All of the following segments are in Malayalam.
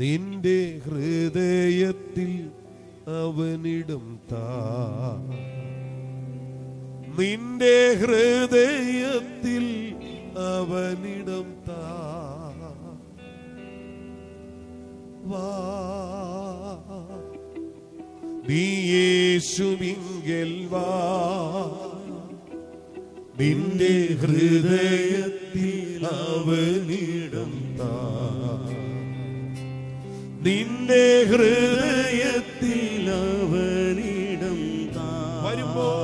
നിന്റെ ഹൃദയത്തിൽ അവനിടം താ. നിന്റെ ഹൃദയത്തിൽ അവനിടം താ. വാ. നീ യേശുവിങ്കൽ വാ. നിന്റെ ഹൃദയത്തിൽ അവനിടം താ. നിന്റെ ഹൃദയത്തിൽ അവനിടം താ. വരുമ്പോ.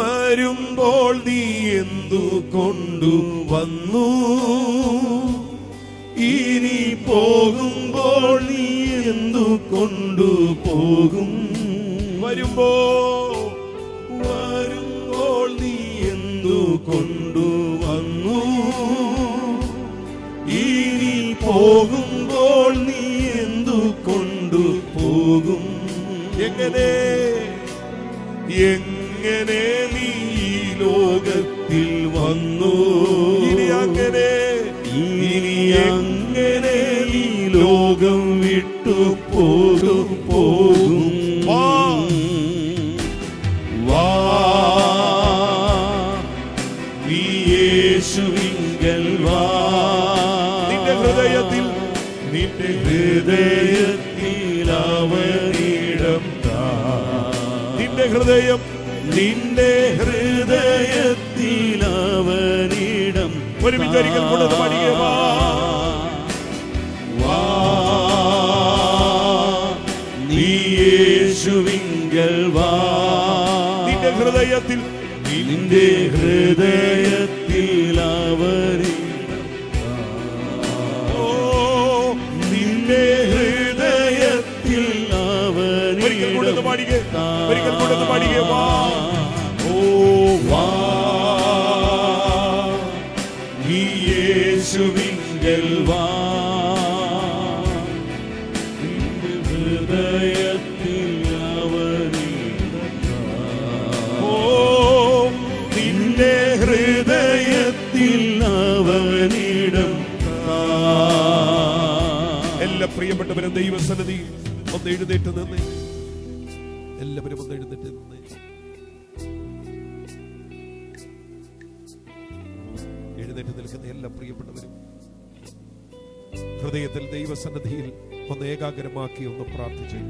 വരുമ്പോൾ നീ എന്തു കൊണ്ടു വന്നു? ഇനി പോകുമ്പോൾ നീ എന്തു കൊണ്ടു പോകും? വരുമ്പോ. വരുമ്പോൾ നീ എന്തു കൊണ്ടു പോകുമ്പോൾ നീ എന്തു കൊണ്ടു പോകും? എങ്ങനെ? എങ്ങനെ നീ ലോകത്തിൽ വന്നു? ഇനി അങ്ങനെ? ഇനി അങ്ങനെ ഈ ലോകം നിന്റെ ഹൃദയത്തിൽ അവനിടം നിന്റെ ഹൃദയം നിന്റെ ഹൃദയത്തിൽ അവനിടം ഒരുമിച്ച് ഒരിക്കൽ കൂടെ വാ. വാ. നീ യേശുവിങ്കൽ വാ. നിന്റെ ഹൃദയത്തിൽ നിന്റെ ഹൃദയത്തിൽ അവനിടം വാ. ഓ വാ. നീ വാ. എല്ലാ പ്രിയപ്പെട്ടവരും ദൈവസന്നിധി ഒന്ന് എഴുന്നേറ്റ് നിന്ന് എല്ലാവരും ഒന്ന് എഴുന്നേറ്റ് നിന്ന് എഴുന്നേറ്റ് നിൽക്കുന്ന എല്ലാ പ്രിയപ്പെട്ടവരും ഹൃദയത്തിൽ ദൈവസന്നിധിയിൽ ഒന്ന് ഏകാഗ്രമാക്കി ഒന്ന് പ്രാർത്ഥിച്ച്.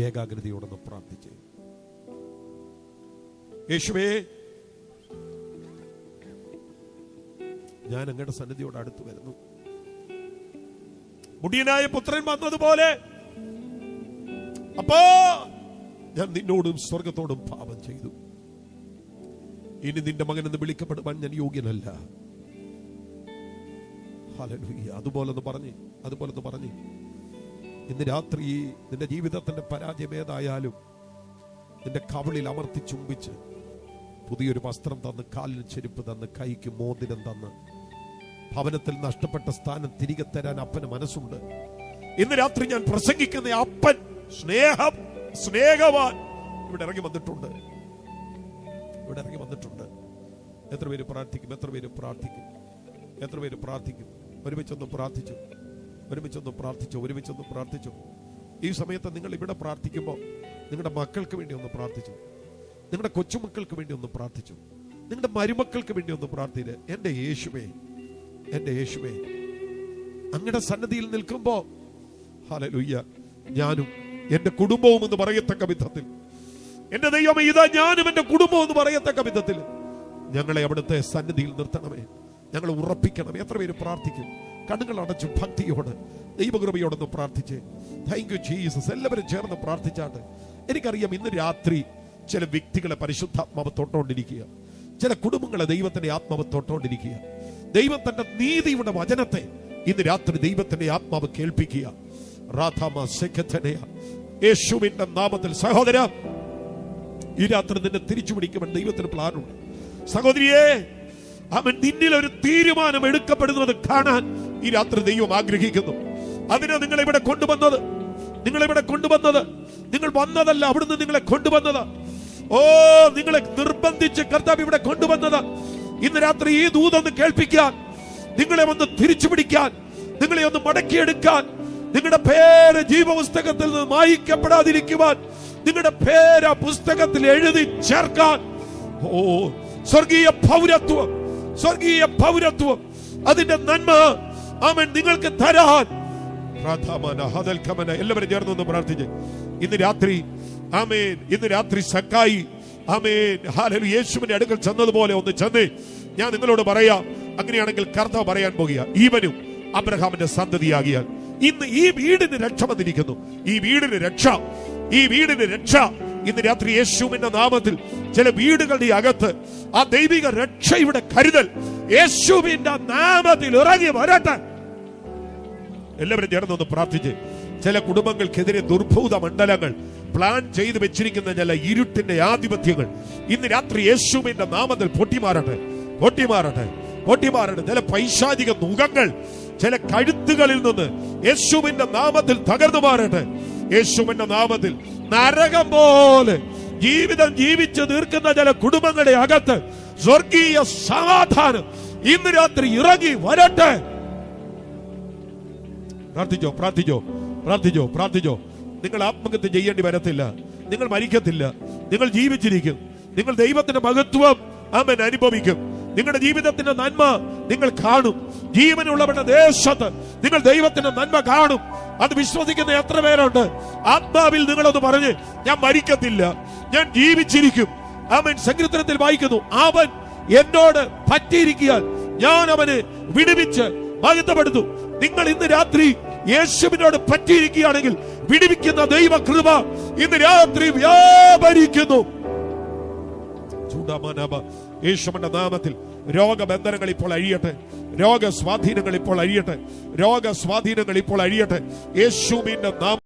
ഏകാഗ്രതയോടൊന്ന് പ്രാർത്ഥിച്ച്. യേശുവേ ഞാൻ അങ്ങയുടെ സന്നിധിയോട് അടുത്ത് വരുന്നു. മുടിയനായ പുത്രൻ വന്നതുപോലെ അപ്പോ ഞാൻ നിന്നോടും സ്വർഗത്തോടും പാപം ചെയ്തു. ഇനി നിന്റെ മകൻ എന്ന് വിളിക്കപ്പെടുവാൻ ഞാൻ യോഗ്യനല്ല. അതുപോലൊന്ന് പറഞ്ഞ് അതുപോലൊന്ന് പറഞ്ഞ്. ഇന്ന് രാത്രി നിന്റെ ജീവിതത്തിന്റെ പരാജയം ഏതായാലും നിന്റെ കവളിൽ അമർത്തി ചുംബിച്ച് പുതിയൊരു വസ്ത്രം തന്ന് കാലിന് ചെരുപ്പ് തന്ന് കൈക്ക് മോതിരം തന്ന് ഭവനത്തിൽ നഷ്ടപ്പെട്ട സ്ഥാനം തിരികെ തരാൻ അപ്പന് മനസ്സുണ്ട്. ഇന്ന് രാത്രി ഞാൻ പ്രസംഗിക്കുന്ന അപ്പൻ സ്നേഹം സ്നേഹവാൻ. ഇവിടെ ഇറങ്ങി വന്നിട്ടുണ്ട്. ഇവിടെ ഇറങ്ങി വന്നിട്ടുണ്ട്. എത്ര പേര് പ്രാർത്ഥിക്കും? എത്ര പേര് പ്രാർത്ഥിക്കും? എത്ര പേര് പ്രാർത്ഥിക്കും? ഒരുമിച്ചൊന്ന് പ്രാർത്ഥിച്ചു. ഒരുമിച്ചൊന്ന് പ്രാർത്ഥിച്ചു. ഒരുമിച്ചൊന്ന് പ്രാർത്ഥിച്ചു. ഈ സമയത്ത് നിങ്ങൾ ഇവിടെ പ്രാർത്ഥിക്കുമ്പോൾ നിങ്ങളുടെ മക്കൾക്ക് വേണ്ടി ഒന്ന് പ്രാർത്ഥിച്ചു. നിങ്ങളുടെ കൊച്ചുമക്കൾക്ക് വേണ്ടി ഒന്ന് പ്രാർത്ഥിച്ചു. നിങ്ങളുടെ മരുമക്കൾക്ക് വേണ്ടി ഒന്ന് പ്രാർത്ഥിച്ച്. എന്റെ യേശുവേ എന്റെ യേശുവേ. അങ്ങയുടെ സന്നദ്ധിയിൽ നിൽക്കുമ്പോൾ ഹാലലുയ്യ ഞാനും എന്റെ കുടുംബവും എന്ന് പറയത്തക്ക വിധത്തിൽ. എന്റെ ദൈവമേ ഇതാ ഞാനും എന്റെ കുടുംബവും എന്ന് പറയത്തക്ക വിധത്തിൽ. ഞങ്ങളെ അവിടുത്തെ സന്നിധിയിൽ നിർത്തണമേ. ഞങ്ങൾ ഉറപ്പിക്കണമേ. എത്ര പേര് പ്രാർത്ഥിക്കും? കണ്ണുകൾ അടച്ചു ഭക്തിയോട് ദൈവകൃപയോടൊന്ന് പ്രാർത്ഥിച്ച്. താങ്ക് യു ജീസസ് എല്ലാവരും ചേർന്ന് പ്രാർത്ഥിച്ചാട്ട്. എനിക്കറിയാം ഇന്ന് രാത്രി ചില വ്യക്തികളെ പരിശുദ്ധാത്മാവ് തൊട്ടുകൊണ്ടിരിക്കുക ചില കുടുംബങ്ങളെ ദൈവത്തിന്റെ ആത്മാവ് തൊട്ടുകൊണ്ടിരിക്കുക ദൈവം തന്റെ നീതിയുടെ വചനത്തെ ഇന്ന് രാത്രി ദൈവത്തിന്റെ ആത്മാവ് കേൾപ്പിക്കുക. യേശുവിന്റെ നാമത്തിൽ. സഹോദര ഈ രാത്രി നിന്നെ തിരിച്ചു പിടിക്കുവാൻ ദൈവത്തിന് പ്ലാനുണ്ട് സഹോദരിയെ അവൻ നിന്നിൽ ഒരു തീരുമാനം എടുക്കപ്പെടുന്നത് കാണാൻ ഈ രാത്രി ദൈവം ആഗ്രഹിക്കുന്നു. അതിനെ നിങ്ങളെ ഇവിടെ കൊണ്ടുവന്നത്. നിങ്ങൾ ഇവിടെ കൊണ്ടുവന്നത്. നിങ്ങൾ വന്നതല്ല അവിടുന്ന് നിങ്ങളെ കൊണ്ടുവന്നത്. ഓ നിങ്ങളെ നിർബന്ധിച്ച് കർത്താവ് ഇവിടെ കൊണ്ടുവന്നത്. ഇന്ന് രാത്രി ഈ ദൂതൊന്ന് കേൾപ്പിക്കാൻ നിങ്ങളെ ഒന്ന് തിരിച്ചു പിടിക്കാൻ നിങ്ങളെ ഒന്ന് മടക്കിയെടുക്കാൻ നിങ്ങളുടെ പേര് ജീവപുസ്തകത്തിൽ നിന്ന് മായിക്കപ്പെടാതിരിക്കുവാൻ നിങ്ങളുടെ പേര് ആ പുസ്തകത്തിൽ എഴുതി ചേർക്കാൻ. ഓ സ്വർഗീയ പൗരത്വം സ്വർഗീയ പൗരത്വം. അതിന്റെ നന്മ അവൻ നിങ്ങൾക്ക് തരാൻ. എല്ലാവരും ചേർന്നൊന്ന് പ്രാർത്ഥിച്ച്. ഇന്ന് രാത്രി ആമേൻ ഇന്ന് രാത്രി സക്കായി ആമേൻ ഹാലലു യേശുവിന്റെ അടുക്കൽ ചെന്നതുപോലെ ഒന്ന് ചെന്നേ ഞാൻ നിങ്ങളോട് പറയാം. അങ്ങനെയാണെങ്കിൽ കർത്താവ് പറയാൻ പോകുക. ഈവനും അബ്രഹാമിന്റെ സന്തതിയാകിയാൽ. ഇന്ന് ഈ വീടിന് രക്ഷ വന്നിരിക്കുന്നു. ഈ വീടിന് രക്ഷ. ഈ വീടിന് രക്ഷ. ഇന്ന് രാത്രി യേശുവിന്റെ നാമത്തിൽ ചില വീടുകളുടെ അകത്ത് ആ ദൈവിക രക്ഷയുടെ കരുതൽ യേശുവിന്റെ നാമത്തിൽ ഇറങ്ങി വരട്ടെ. എല്ലാവരും ചേർന്നൊന്ന് പ്രാർത്ഥിച്ച്. ചില കുടുംബങ്ങൾക്കെതിരെ ദുർഭൂത മണ്ഡലങ്ങൾ പ്ലാൻ ചെയ്തു വെച്ചിരിക്കുന്ന ചില ഇരുട്ടിന്റെ ആധിപത്യങ്ങൾ. ഇന്ന് രാത്രി യേശുവിന്റെ നാമത്തിൽ പൊട്ടിമാറട്ടെ. പൊട്ടിമാറട്ടെ. പൊട്ടിമാറട്ടെ. ചില പൈശാചിക മുഖങ്ങൾ ചില കഴുത്തുകളിൽ നിന്ന് യേശുവിന്റെ നാമത്തിൽ തകർന്നു മാറട്ടെ. യേശുവിന്റെ നാമത്തിൽ നരകം പോലെ ജീവിതം ജീവിച്ച് തീർക്കുന്ന ചില കുടുംബങ്ങളുടെ അകത്ത് സ്വർഗീയ സമാധാനം ഇന്ന് രാത്രി ഇറങ്ങി വരട്ടെ. പ്രാർത്ഥിച്ചോ പ്രാർത്ഥിച്ചോ പ്രാർത്ഥിച്ചോ പ്രാർത്ഥിച്ചോ. നിങ്ങൾ ആത്മഹത്യ ചെയ്യേണ്ടി വരത്തില്ല. നിങ്ങൾ മരിക്കത്തില്ല. നിങ്ങൾ ജീവിച്ചിരിക്കും. നിങ്ങൾ ദൈവത്തിന്റെ മഹത്വം അവൻ അനുഭവിക്കും. നിങ്ങളുടെ ജീവിതത്തിന്റെ നന്മ നിങ്ങൾ കാണും. ജീവനുള്ളവരുടെ ദേശത്ത് നിങ്ങൾ ദൈവത്തിന്റെ നന്മ കാണും. അത് വിശ്വസിക്കുന്ന എത്ര പേരുണ്ട്? ആത്മാവിൽ നിങ്ങളൊന്ന് പറഞ്ഞ് ഞാൻ മരിക്കത്തില്ല. ഞാൻ ജീവിച്ചിരിക്കും. അവൻ സങ്കീർത്തനത്തിൽ വായിക്കുന്നു അവൻ എന്നോട് പറ്റിയിരിക്കാൻ ഞാൻ അവന് വിടുവിച്ച് മഹിത്തപ്പെടുത്തു നിങ്ങൾ ഇന്ന് രാത്രി യേശുവിനോട് പറ്റിയിരിക്കുകയാണെങ്കിൽ വിടുവിക്കുന്ന ദൈവ കൃപ ഇന്ന് രാത്രി വ്യാപരിക്കുന്നു. യേശുവിന്റെ നാമത്തിൽ രോഗബന്ധനങ്ങൾ ഇപ്പോൾ അഴിയട്ടെ രോഗസ്വാധീനങ്ങൾ ഇപ്പോൾ അഴിയട്ടെ രോഗസ്വാധീനങ്ങൾ ഇപ്പോൾ അഴിയട്ടെ. യേശുവിന്റെ നാമം